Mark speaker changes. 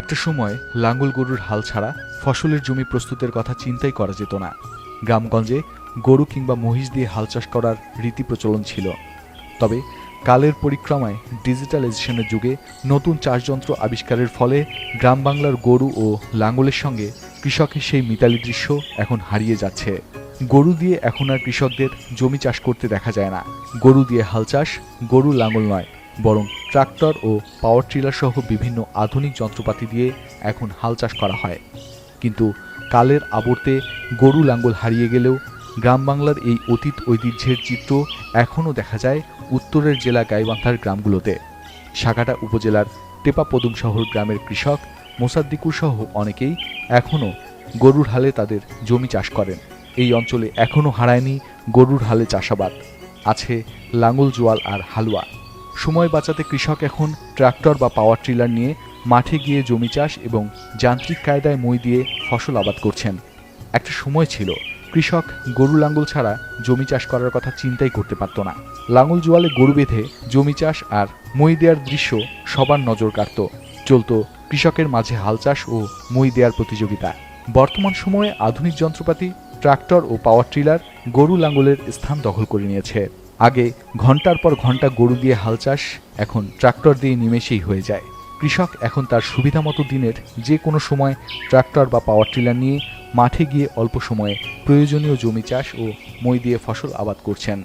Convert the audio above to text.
Speaker 1: একটা সময় লাঙ্গল গরুর হাল ছাড়া ফসলের জমি প্রস্তুতের কথা চিন্তাই করা যেত না। গ্রামগঞ্জে গরু কিংবা মহিষ দিয়ে হাল চাষ করার রীতি প্রচলন ছিল। তবে কালের পরিক্রমায় ডিজিটালাইজেশনের যুগে নতুন চাষযন্ত্র আবিষ্কারের ফলে গ্রাম বাংলার গরু ও লাঙ্গলের সঙ্গে কৃষকের সেই মিতালি দৃশ্য এখন হারিয়ে যাচ্ছে। গরু দিয়ে এখন আর কৃষকদের জমি চাষ করতে দেখা যায় না। গরু দিয়ে হাল চাষ গরু লাঙল নয়, বরং ট্রাক্টর ও পাওয়ার ট্রিলার সহ বিভিন্ন আধুনিক যন্ত্রপাতি দিয়ে এখন হাল চাষ করা হয়। কিন্তু কালের আবর্তে গরু লাঙ্গল হারিয়ে গেলেও গ্রাম বাংলার এই অতীত ঐতিহ্যের চিত্র এখনও দেখা যায় উত্তরের জেলা গাইবান্ধার গ্রামগুলোতে। সাগাটা উপজেলার টেপাপদুম শহর গ্রামের কৃষক মোসাদ্দিকুর সহ অনেকেই এখনও গরুর হালে তাদের জমি চাষ করেন। এই অঞ্চলে এখনও হারায়নি গরুর হালে চাষাবাদ। আছে লাঙ্গল, জোয়াল আর হালুয়া। সময় বাঁচাতে কৃষক এখন ট্রাক্টর বা পাওয়ার ট্রিলার নিয়ে মাঠে গিয়ে জমি চাষ এবং যান্ত্রিক কায়দায় মই দিয়ে ফসল আবাদ করছেন। একটা সময় ছিল, কৃষক গরু লাঙ্গল ছাড়া জমি চাষ করার কথা চিন্তাই করতে পারত না। লাঙ্গল জোয়ালে গরু বেঁধে জমি চাষ আর মই দেওয়ার দৃশ্য সবার নজর কাড়ত। চলত কৃষকের মাঝে হাল চাষ ও মই দেওয়ার প্রতিযোগিতা। বর্তমান সময়ে আধুনিক যন্ত্রপাতি, ট্রাক্টর ও পাওয়ার ট্রিলার গরু লাঙ্গলের স্থান দখল করে নিয়েছে। আগে ঘণ্টার পর ঘণ্টা গরু দিয়ে হাল চাষ, এখন ট্রাক্টর দিয়ে নিমেষেই হয়ে যায়। কৃষক এখন তার সুবিধা মতো দিনের যে কোনো সময় ট্রাক্টর বা পাওয়ার টিলার নিয়ে মাঠে গিয়ে অল্প সময়ে প্রয়োজনীয় জমি চাষ ও মই দিয়ে ফসল আবাদ করছেন।